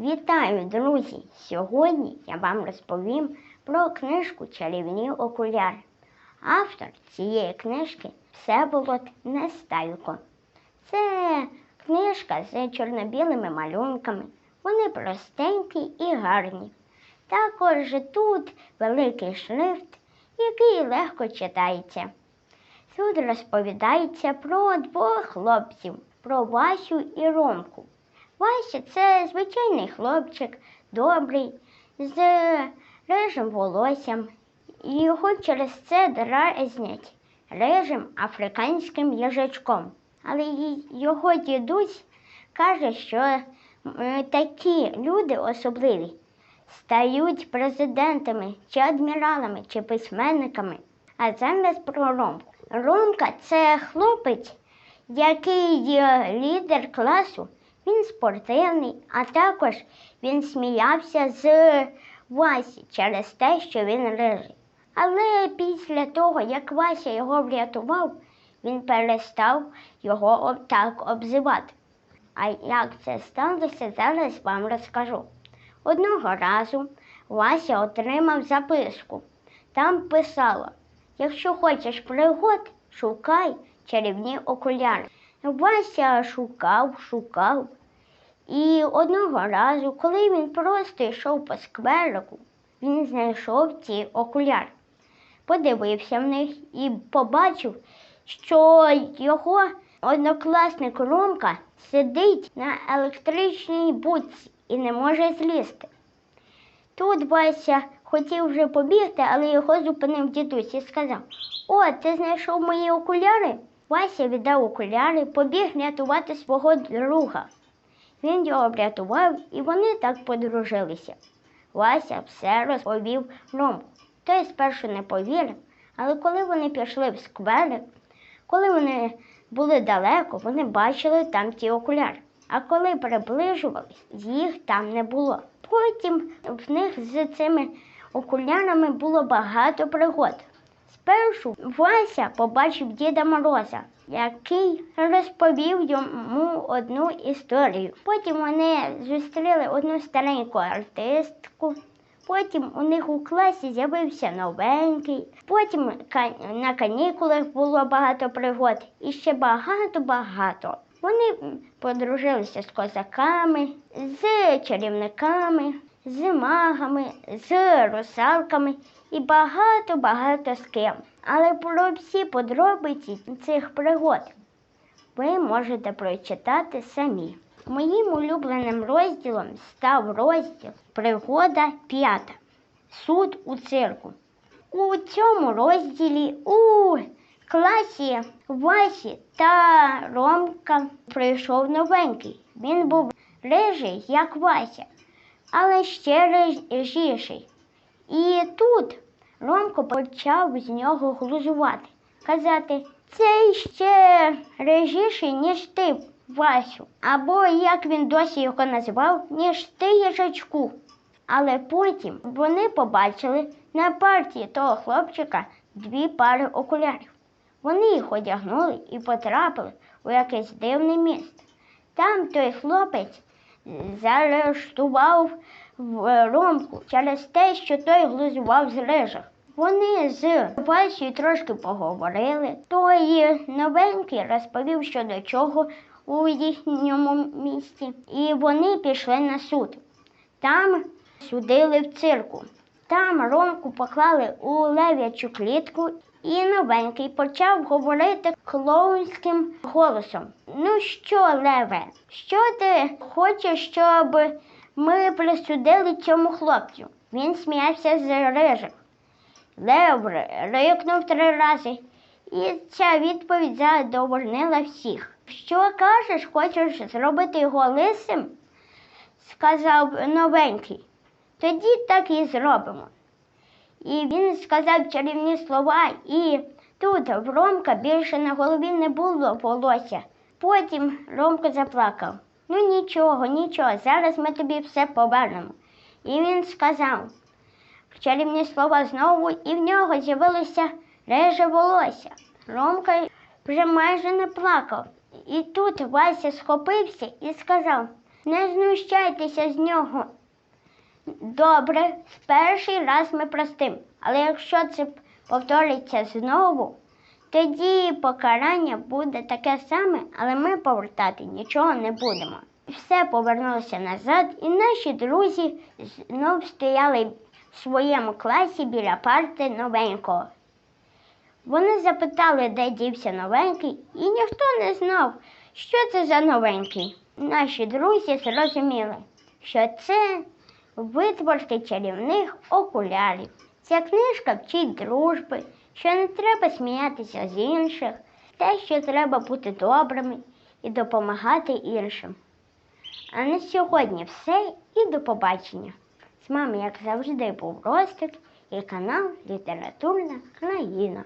Вітаю, друзі! Сьогодні я вам розповім про книжку Чарівні окуляри. Автор цієї книжки Всеволод Нестайко. Це книжка з чорно-білими малюнками. Вони простенькі і гарні. Також тут великий шрифт, який легко читається. Тут розповідається про двох хлопців, про Васю і Ромку. Вася це звичайний хлопчик, добрий, з рижим волоссям. Його через це дразнять рижим африканським їжачком. Але його дідусь каже, що такі люди особливі стають президентами чи адміралами, чи письменниками. А зараз про Ромку. Ромка це хлопець, який є лідер класу. Він спортивний, а також він сміявся з Васі через те, що він рижий. Але після того, як Вася його врятував, він перестав його так обзивати. А як це сталося, зараз вам розкажу. Одного разу Вася отримав записку. Там писало: якщо хочеш пригод, шукай чарівні окуляри. Вася шукав, шукав. І одного разу, коли він просто йшов по скверику, він знайшов ці окуляри, подивився в них і побачив, що його однокласник Ромка сидить на електричній будці і не може злізти. Тут Вася хотів вже побігти, але його зупинив дідусь і сказав: О, ти знайшов мої окуляри? Вася віддав окуляри, побіг рятувати свого друга. Він його врятував, і вони так подружилися. Вася все розповів Ромку. Той спершу не повірив, але коли вони пішли в скверик, коли вони були далеко, вони бачили там ті окуляри. А коли приближувались, їх там не було. Потім в них з цими окулярами було багато пригод. Спершу Вася побачив Діда Мороза, який розповів йому одну історію. Потім вони зустріли одну стареньку артистку. Потім у них у класі з'явився новенький. Потім на канікулах було багато пригод і ще багато-багато. Вони подружилися з козаками, з чарівниками, з магами, з русалками і багато-багато з ким. Але про всі подробиці цих пригод ви можете прочитати самі. Моїм улюбленим розділом став розділ Пригода п'ята. Суд у цирку. У цьому розділі у класі Васі та Ромка прийшов новенький. Він був рижий, як Вася, але ще рижіший. І тут Ромко почав з нього глузувати, казати, цей ще рижіший, ніж ти, Васю, або як він досі його називав, ніж ти їжачку. Але потім вони побачили на партії того хлопчика дві пари окулярів. Вони їх одягнули і потрапили у якесь дивне місце. Там той хлопець заарештував Ромку через те, що той глузував з рижих. Вони з Васею трошки поговорили. Той новенький розповів, що до чого у їхньому місті, і вони пішли на суд. Там судили в цирку. Там Ромку поклали у лев'ячу клітку, і новенький почав говорити клоунським голосом. Ну що, Леве, що ти хочеш, щоб ми присудили цьому хлопцю? Він сміявся з рижих. Лев рикнув три рази, і ця відповідь задовольнила всіх. Що кажеш, хочеш зробити його лисим? сказав новенький. Тоді так і зробимо. І він сказав чарівні слова, і тут в Ромка більше на голові не було волосся. Потім Ромко заплакав. Ну нічого, нічого, зараз ми тобі все повернемо. І він сказав чарівні слова знову, і в нього з'явилося реже волосся. Ромка вже майже не плакав. І тут Вася схопився і сказав: Не знущайтеся з нього. Добре, перший раз ми простим, але якщо це повториться знову, тоді покарання буде таке саме, але ми повертати нічого не будемо. Все повернулося назад, і наші друзі знов стояли в своєму класі біля парти новенького. Вони запитали, де дівся новенький, і ніхто не знав, що це за новенький. Наші друзі зрозуміли, що це витворки чарівних окулярів. Ця книжка вчить дружби, що не треба сміятися з інших, те, що треба бути добрими і допомагати іншим. А на сьогодні все і до побачення. З вами, як завжди, був Ростик і канал Літературна країна.